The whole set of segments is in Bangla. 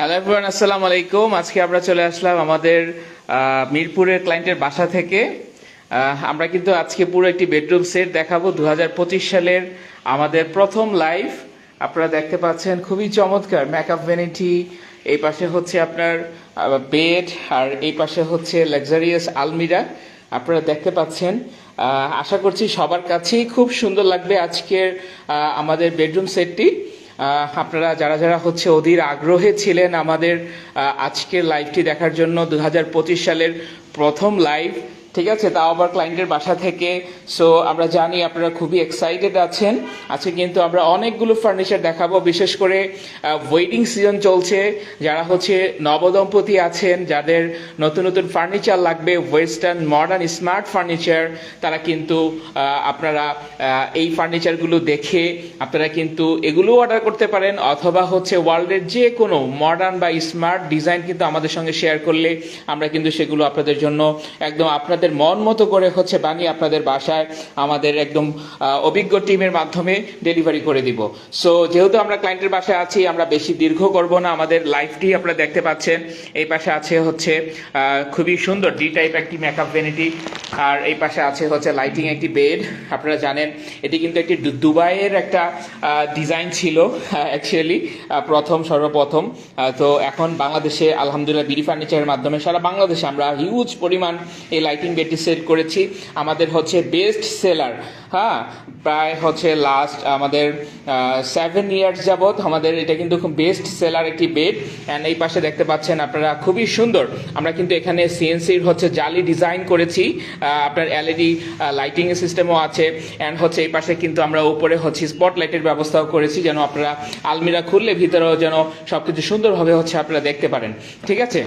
হ্যালো এভরিওয়ান আসসালামু আলাইকুম আজকে আমরা চলে আসলাম আমাদের মিরপুরের ক্লায়েন্টের বাসা থেকে। আমরা কিন্তু আজকে পুরো একটি বেডরুম সেট দেখাবো। দু হাজার পঁচিশ সালের আমাদের প্রথম লাইভ আপনারা দেখতে পাচ্ছেন, খুবই চমৎকার মেকআপ ভ্যানিটি এই পাশে হচ্ছে আপনার বেড আর এই পাশে হচ্ছে লাক্সারিয়াস আলমিরা। আপনারা দেখতে পাচ্ছেন আশা করছি সবার কাছেই খুব সুন্দর লাগবে আজকের আমাদের বেডরুম সেটটি আপনারা যারা যারা হচ্ছে অধীর আগ্রহে ছিলেন আমাদের আজকের লাইভটি দেখার জন্য দু হাজার পঁচিশ সালের প্রথম লাইভ ঠিক আছে, তাও আবার ক্লায়েন্টের বাসা থেকে। সো আমরা জানি আপনারা খুবই এক্সাইটেড আছেন। আজকে কিন্তু আমরা অনেকগুলো ফার্নিচার দেখাবো, বিশেষ করে ওয়েডিং সিজন চলছে। যারা হচ্ছে নবদম্পতি আছেন, যাদের নতুন নতুন ফার্নিচার লাগবে ওয়েস্টার্ন মডার্ন স্মার্ট ফার্নিচার তারা কিন্তু আপনারা এই ফার্নিচারগুলো দেখে আপনারা কিন্তু এগুলো অর্ডার করতে পারেন। অথবা হচ্ছে ওয়ার্ল্ডের যে কোনো মডার্ন বা স্মার্ট ডিজাইন কিন্তু আমাদের সঙ্গে শেয়ার করলে আমরা কিন্তু সেগুলো আপনাদের জন্য একদম আপনাদের মন মতো করে হচ্ছে বানিয়ে আপনাদের বাসায় আমাদের একদম অভিজ্ঞ টিমের মাধ্যমে ডেলিভারি করে দিব। সো যেহেতু আমরা ক্লায়েন্টের বাসায় আছি, আমরা বেশি দীর্ঘ করব না। আমাদের লাইফটি আপনারা দেখতে পাচ্ছেন। এই পাশে আছে হচ্ছে খুবই সুন্দর ডি টাইপ একটি মেকআপ ভ্যানিটি আর এই পাশে আছে হচ্ছে লাইটিং একটি বেড আপনারা জানেন, এটি কিন্তু একটি দুবাইয়ের একটা ডিজাইন ছিল অ্যাকচুয়ালি প্রথম, সর্বপ্রথম। তো এখন বাংলাদেশে আলহামদুলিল্লাহ, বিডি ফার্নিচারের মাধ্যমে সারা বাংলাদেশে আমরা হিউজ পরিমাণ এই লাইটিং বেডটি সেট করেছি। আমাদের হচ্ছে বেস্ট সেলার হ্যাঁ প্রায় হচ্ছে লাস্ট আমাদের সেভেন ইয়ার্স যাবৎ আমাদের এটা কিন্তু খুব বেস্ট সেলার একটি বেড অ্যান্ড এই পাশে দেখতে পাচ্ছেন আপনারা, খুবই সুন্দর। আমরা কিন্তু এখানে সিএনসির হচ্ছে জালি ডিজাইন করেছি। আপনার এলইডি লাইটিং সিস্টেমও আছে। অ্যান্ড হচ্ছে এই পাশে কিন্তু আমরা উপরে হচ্ছে স্পট লাইটের ব্যবস্থাও করেছি, যেন আপনারা আলমিরা খুললে ভিতরেও যেন সবকিছু সুন্দরভাবে হচ্ছে আপনারা দেখতে পারেন। ঠিক আছে?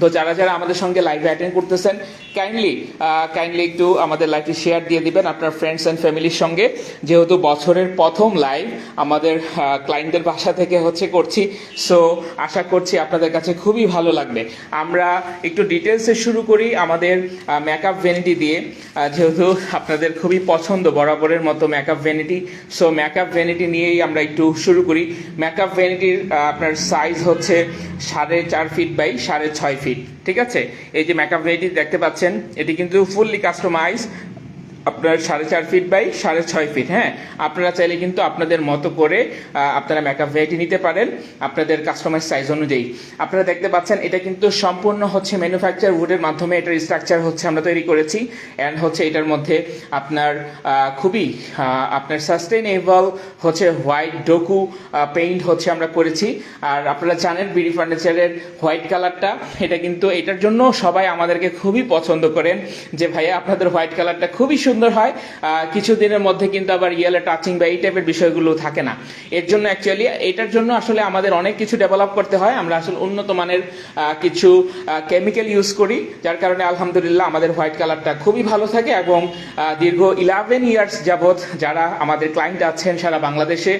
তো যারা যারা আমাদের সঙ্গে লাইভে অ্যাটেন্ড করতেছেন কাইন্ডলি কাইন্ডলি একটু আমাদের লাইভটি শেয়ার দিয়ে দিবেন আপনার ফ্রেন্ডস অ্যান্ড ফ্যামিলির সঙ্গে। যেহেতু বছরের প্রথম লাইভ আমাদের ক্লায়েন্টদের বাসা থেকে হচ্ছে করছি সো আশা করছি আপনাদের কাছে খুবই ভালো লাগবে। আমরা একটু ডিটেলসে শুরু করি আমাদের মেকআপ ভ্যানিটি দিয়ে। যেহেতু আপনাদের খুবই পছন্দ বরাবরের মতো makeup vanity so makeup vanity নিয়েই আমরা একটু শুরু করি। মেকআপ ভ্যানিটির আপনার সাইজ হচ্ছে সাড়ে চার ফিট বাই সাড়ে ছয় ফিট ঠিক আছে? এই যে মেকআপ ভ্যানিটি দেখতে পাচ্ছেন এটি কিন্তু ফুললি কাস্টমাইজ আপনার সাড়ে চার ফিট বাই সাড়ে ছয় ফিট হ্যাঁ? আপনারা চাইলে কিন্তু আপনাদের মতো করে আপনারা মেকআপ ভ্যারাইটি নিতে পারেন, আপনাদের কাস্টমাইজ সাইজ অনুযায়ী। আপনারা দেখতে পাচ্ছেন, এটা কিন্তু সম্পূর্ণ হচ্ছে ম্যানুফ্যাকচার উডের মাধ্যমে এটার স্ট্রাকচার হচ্ছে আমরা তৈরি করেছি। অ্যান্ড হচ্ছে এটার মধ্যে আপনার খুবই আপনার সাস্টেনেবল হচ্ছে হোয়াইট ডোকু পেইন্ট হচ্ছে আমরা করেছি। আর আপনারা জানেন, বিডি ফার্নিচারের হোয়াইট কালারটা এটা কিন্তু এটার জন্য সবাই আমাদেরকে খুবই পছন্দ করেন যে ভাইয়া আপনাদের হোয়াইট কালারটা খুবই সুন্দর হয়। আহ, কিছুদিনের মধ্যে কিন্তু আবার ইয়েলো টাচিং বা এই টাইপের বিষয়গুলো থাকে না। এর জন্য অ্যাকচুয়ালি এটার জন্য আসলে আমাদের অনেক কিছু ডেভেলপ করতে হয়। আমরা আসলে উন্নত মানের কিছু কেমিক্যাল ইউজ করি। যার কারণে আলহামদুলিল্লাহ আমাদের হোয়াইট কালারটা খুবই ভালো থাকে এবং দীর্ঘ ইলেভেন ইয়ার্স যাবৎ যারা আমাদের ক্লায়েন্ট আছেন সারা বাংলাদেশে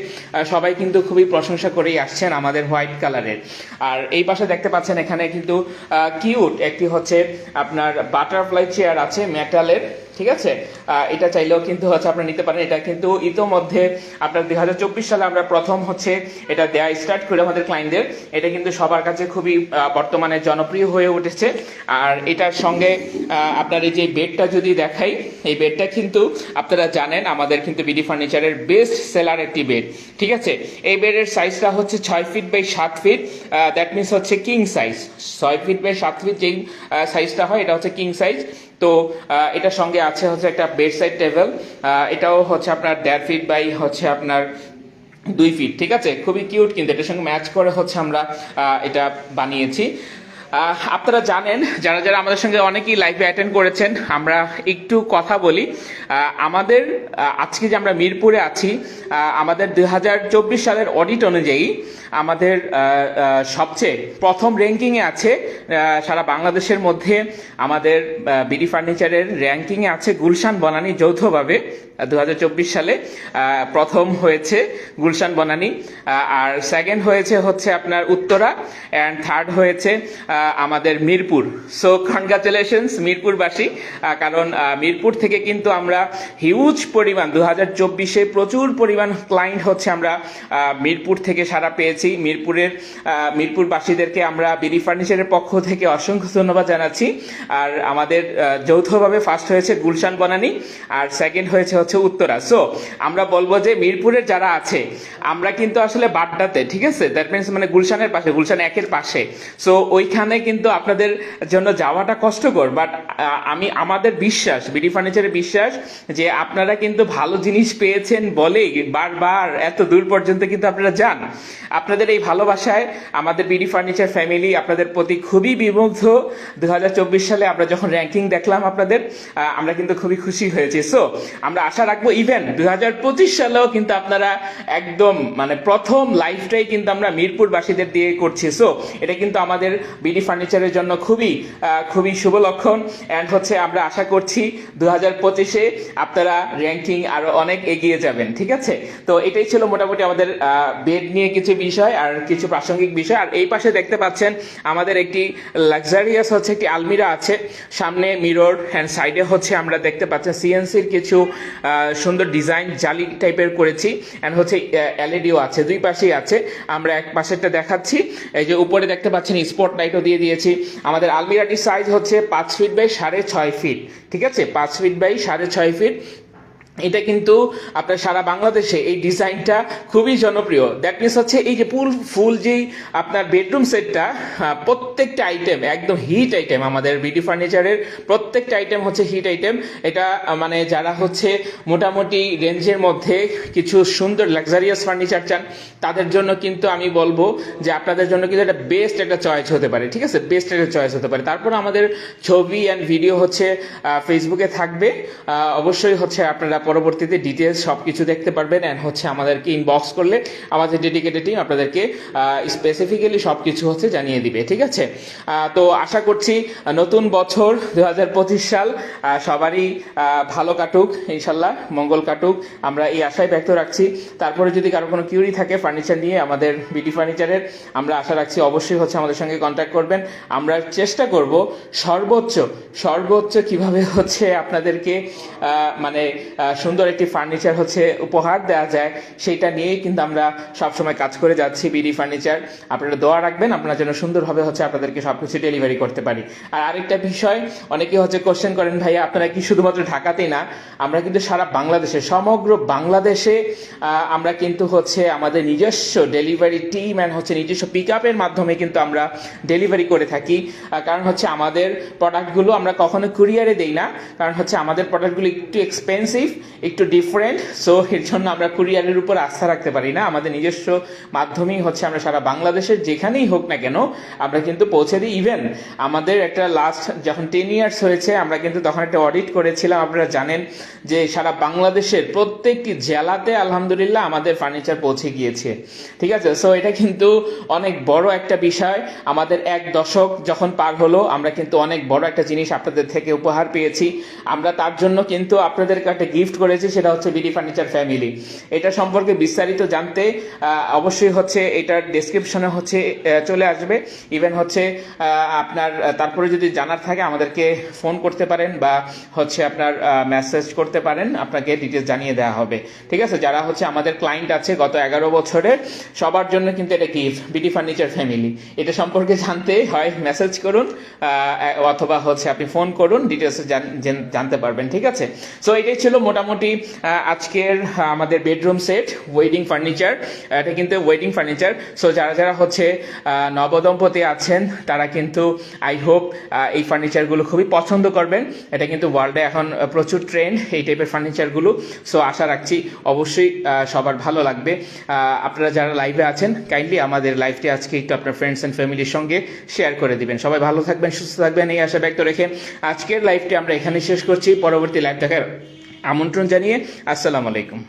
সবাই কিন্তু খুবই প্রশংসা করেই আসছেন আমাদের হোয়াইট কালারের আর এই পাশে দেখতে পাচ্ছেন এখানে কিন্তু কিউট একটি হচ্ছে আপনার বাটারফ্লাই চেয়ার আছে মেটালের ঠিক আছে? এটা চাইলেও কিন্তু হচ্ছে আপনারা নিতে পারেন। এটা কিন্তু ইতোমধ্যে আপনার দুই হাজার চব্বিশ সালে আমরা প্রথম হচ্ছে এটা দেয়া স্টার্ট করে আমাদের ক্লায়েন্টদের এটা কিন্তু সবার কাছে খুবই বর্তমানে জনপ্রিয় হয়ে উঠেছে। আর এটার সঙ্গে আপনার এই যে বেডটা যদি দেখাই, এই বেডটা কিন্তু আপনারা জানেন, আমাদের কিন্তু বিডি ফার্নিচারের বেস্ট সেলার একটি বেড ঠিক আছে? এই বেডের সাইজটা হচ্ছে ছয় ফিট বাই সাত ফিট দ্যাট মিনস হচ্ছে কিং সাইজ ছয় ফিট বাই সাত ফিট যেই সাইজটা হয়, এটা হচ্ছে কিং সাইজ তো এটার সঙ্গে আছে হচ্ছে একটা বেড সাইড টেবিল এটাও হচ্ছে আপনার দেড় ফিট বাই হচ্ছে আপনার দুই ফিট ঠিক আছে? খুবই কিউট কিন্তু এটার সঙ্গে ম্যাচ করে হচ্ছে আমরা এটা বানিয়েছি। আপনারা জানেন, যারা যারা আমাদের সঙ্গে অনেকেই লাইভে অ্যাটেন্ড করেছেন, আমরা একটু কথা বলি। আমাদের আজকে যে আমরা মিরপুরে আছি আমাদের দুই হাজার চব্বিশ সালের অডিট অনুযায়ী আমাদের সবচেয়ে প্রথম র্যাঙ্কিংয়ে আছে সারা বাংলাদেশের মধ্যে আমাদের বিডি ফার্নিচারের র্যাঙ্কিংয়ে আছে গুলশান, বনানি যৌথভাবে। দু হাজার চব্বিশ সালে প্রথম হয়েছে গুলশান বনানী আর সেকেন্ড হয়েছে হচ্ছে আপনার উত্তরা অ্যান্ড থার্ড হয়েছে আমাদের মিরপুর। সো কনগ্রাচুলেশনস মিরপুরবাসী কারণ মিরপুর থেকে কিন্তু আমরা হিউজ পরিমাণ দু হাজার চব্বিশে প্রচুর পরিমাণ ক্লায়েন্ট হচ্ছে আমরা মিরপুর থেকে সারা পেয়েছি। মিরপুরের মিরপুরবাসীদেরকে আমরা বিডি ফার্নিচারের পক্ষ থেকে অসংখ্য ধন্যবাদ জানাচ্ছি। আর আমাদের যৌথভাবে ফার্স্ট হয়েছে গুলশান বনানী, আর সেকেন্ড হয়েছে হচ্ছে উত্তরা। সো আমরা বলব যে মিরপুরের যারা আছে, আমরা কিন্তু আসলে বাড্ডাতে, ঠিক আছে? দ্যাট মিনস মানে গুলশানের পাশে, গুলশান একের পাশে। সো ওইখানে কিন্তু আপনাদের জন্য যাওয়াটা কষ্টকর বাট আমি, আমাদের বিশ্বাস, বিডি ফার্নিচারের বিশ্বাস, যে আপনারা কিন্তু ভালো জিনিস পেয়েছেন বলেই বারবার এত দূর পর্যন্ত কিন্তু আপনারা যান। আপনাদের এই ভালোবাসায় আমাদের বিডি ফার্নিচার ফ্যামিলি আপনাদের প্রতি খুবই বিমুগ্ধ। দু হাজার চব্বিশ সালে আমরা যখন র্যাঙ্কিং দেখলাম আপনাদের আমরা কিন্তু খুবই খুশি হয়েছি। সো আমরা আশা রাখব ইভেন দুই হাজার পঁচিশ সালেও কিন্তু আপনারা একদম মানে প্রথম লাইফটাই কিন্তু আমরা মিরপুরবাসীদের দিয়ে করছি। সো এটা কিন্তু আমাদের বিডি ফার্নিচারের জন্য খুবই খুবই শুভ লক্ষণ। অ্যান্ড হচ্ছে আমরা আশা করছি দু হাজার পঁচিশে আপনারা র্যাঙ্কিং আরও অনেক এগিয়ে যাবেন, ঠিক আছে? তো এটাই ছিল মোটামুটি আমাদের বেড নিয়ে কিছু বিষয় আর কিছু প্রাসঙ্গিক বিষয়। আর এই পাশে দেখতে পাচ্ছেন আমাদের একটি লাক্সারিয়াস হচ্ছে একটি আলমিরা আছে। সামনে মিরর অ্যান্ড সাইডে হচ্ছে আমরা দেখতে পাচ্ছেন সিএনসির কিছু সুন্দর ডিজাইন জালি টাইপের করেছি। অ্যান্ড হচ্ছে এলইডিও আছে, দুই পাশেই আছে। আমরা এক পাশেরটা দেখাচ্ছি। এই যে উপরে দেখতে পাচ্ছেন স্পট লাইটও দিয়ে দিয়েছি। আমাদের আলমিরাটির সাইজ হচ্ছে পাঁচ ফিট বাই সাড়ে ছয় ফিট ঠিক আছে? পাঁচ ফিট বাই সাড়ে ছয় ফিট এটা কিন্তু আপনার সারা বাংলাদেশে এই ডিজাইনটা খুবই জনপ্রিয়। দ্যাট মিনস হচ্ছে এই যে ফুল ফুল যেই আপনার বেডরুম সেটটা প্রত্যেকটা আইটেম একদম হিট আইটেম আমাদের বিডি ফার্নিচারের প্রত্যেকটা আইটেম হচ্ছে হিট আইটেম এটা মানে যারা হচ্ছে মোটামুটি রেঞ্জের মধ্যে কিছু সুন্দর লাক্সারিয়াস ফার্নিচার চান, তাদের জন্য কিন্তু আমি বলব যে আপনাদের জন্য কিন্তু এটা বেস্ট একটা চয়েস হতে পারে, ঠিক আছে? বেস্ট একটা চয়েস হতে পারে। তারপর আমাদের ছবি অ্যান্ড ভিডিও হচ্ছে ফেসবুকে থাকবে। অবশ্যই হচ্ছে আপনারা পরবর্তীতে ডিটেলস সব কিছু দেখতে পারবেন অ্যান্ড হচ্ছে আমাদেরকে ইনবক্স করলে আমাদের ডেডিকেটেড টিম আপনাদেরকে স্পেসিফিক্যালি সব কিছু হচ্ছে জানিয়ে দিবে, ঠিক আছে? তো আশা করছি নতুন বছর দু হাজার পঁচিশ সাল সবারই ভালো কাটুক, ইনশাল্লাহ, মঙ্গল কাটুক, আমরা এই আশায় ব্যক্ত রাখছি। তারপরে যদি কারও কোনো কিউরি থাকে ফার্নিচার নিয়ে, আমাদের বিডি ফার্নিচারের আমরা আশা রাখছি অবশ্যই হচ্ছে আমাদের সঙ্গে কন্ট্যাক্ট করবেন। আমরা চেষ্টা করব সর্বোচ্চ সর্বোচ্চ কীভাবে হচ্ছে আপনাদেরকে মানে সুন্দর একটি ফার্নিচার হচ্ছে উপহার দেওয়া যায়। সেইটা নিয়েই কিন্তু আমরা সবসময় কাজ করে যাচ্ছি বিডি ফার্নিচার আপনারা দোয়া রাখবেন আপনারা যেন সুন্দরভাবে হচ্ছে আপনাদেরকে সবকিছু ডেলিভারি করতে পারি। আর আরেকটা বিষয় অনেকে হচ্ছে কোশ্চেন করেন, ভাইয়া, আপনারা কি শুধুমাত্র ঢাকাতেই না, আমরা কিন্তু সারা বাংলাদেশে, সমগ্র বাংলাদেশে আমরা কিন্তু হচ্ছে আমাদের নিজস্ব ডেলিভারি টিম অ্যান্ড হচ্ছে নিজস্ব পিক আপের মাধ্যমে কিন্তু আমরা ডেলিভারি করে থাকি। কারণ হচ্ছে আমাদের প্রোডাক্টগুলো আমরা কখনো কুরিয়ারে দেই না। কারণ হচ্ছে আমাদের প্রোডাক্টগুলো একটু এক্সপেন্সিভ একটু ডিফারেন্ট সো এর জন্য আমরা কুরিয়ারের উপর আস্থা রাখতে পারি না। আমাদের নিজস্ব মাধ্যমেই হচ্ছে আমরা সারা বাংলাদেশের যেখানেই হোক না কেন, আমরা কিন্তু পৌঁছে দিই। ইভেন আমাদের একটা লাস্ট যখন টেন ইয়ার্স হয়েছে, আমরা কিন্তু তখন একটা অডিট করেছিলাম। আপনারা জানেন যে সারা বাংলাদেশের প্রত্যেকটি জেলাতে আলহামদুলিল্লাহ আমাদের ফার্নিচার পৌঁছে গিয়েছে। ঠিক আছে? সো এটা কিন্তু অনেক বড় একটা বিষয়। আমাদের এক দশক যখন পার হলো, আমরা কিন্তু অনেক বড় একটা জিনিস আপনাদের থেকে উপহার পেয়েছি। আমরা তার জন্য কিন্তু আপনাদের একটা গিফট করেছি সেটা হচ্ছে বিডি ফার্নিচার ফ্যামিলি। এটা সম্পর্কে বিস্তারিত জানতে অবশ্যই হচ্ছে এটার ডেসক্রিপশনে হচ্ছে চলে আসবে। ইভেন হচ্ছে আপনার তারপরে যদি জানার থাকে, আমাদেরকে ফোন করতে পারেন বা হচ্ছে আপনার মেসেজ করতে পারেন, আপনাকে ডিটেলস জানিয়ে দেওয়া হবে। ঠিক আছে? যারা হচ্ছে আমাদের ক্লায়েন্ট আছে গত এগারো বছরে, সবার জন্য কিন্তু এটা গিফট বিডি ফার্নিচার ফ্যামিলি। এটা সম্পর্কে জানতে হয় মেসেজ করুন অথবা হচ্ছে আপনি ফোন করুন ডিটেলস জানতে পারবেন। ঠিক আছে? সো এটাই ছিল মোটামুটি আহ, আজকের আমাদের বেডরুম সেট ওয়েডিং ফার্নিচার এটা কিন্তু ওয়েডিং ফার্নিচার সো যারা যারা হচ্ছে নবদম্পতি আছেন তারা কিন্তু আই হোপ এই ফার্নিচারগুলো খুবই পছন্দ করবেন। এটা কিন্তু ওয়ার্ল্ডে এখন প্রচুর ট্রেন্ড এই টাইপের ফার্নিচারগুলো সো আশা রাখছি অবশ্যই সবার ভালো লাগবে। আপনারা যারা লাইভে আছেন কাইন্ডলি আমাদের লাইভটি আজকে একটু আপনার ফ্রেন্ডস অ্যান্ড ফ্যামিলির সঙ্গে শেয়ার করে দিবেন। সবাই ভালো থাকবেন সুস্থ থাকবেন এই আশা ব্যক্ত রেখে আজকের লাইভটি আমরা এখানে শেষ করছি। পরবর্তী লাইভ দেখার আমন্ত্রণ জানিয়ে আসসালামু আলাইকুম।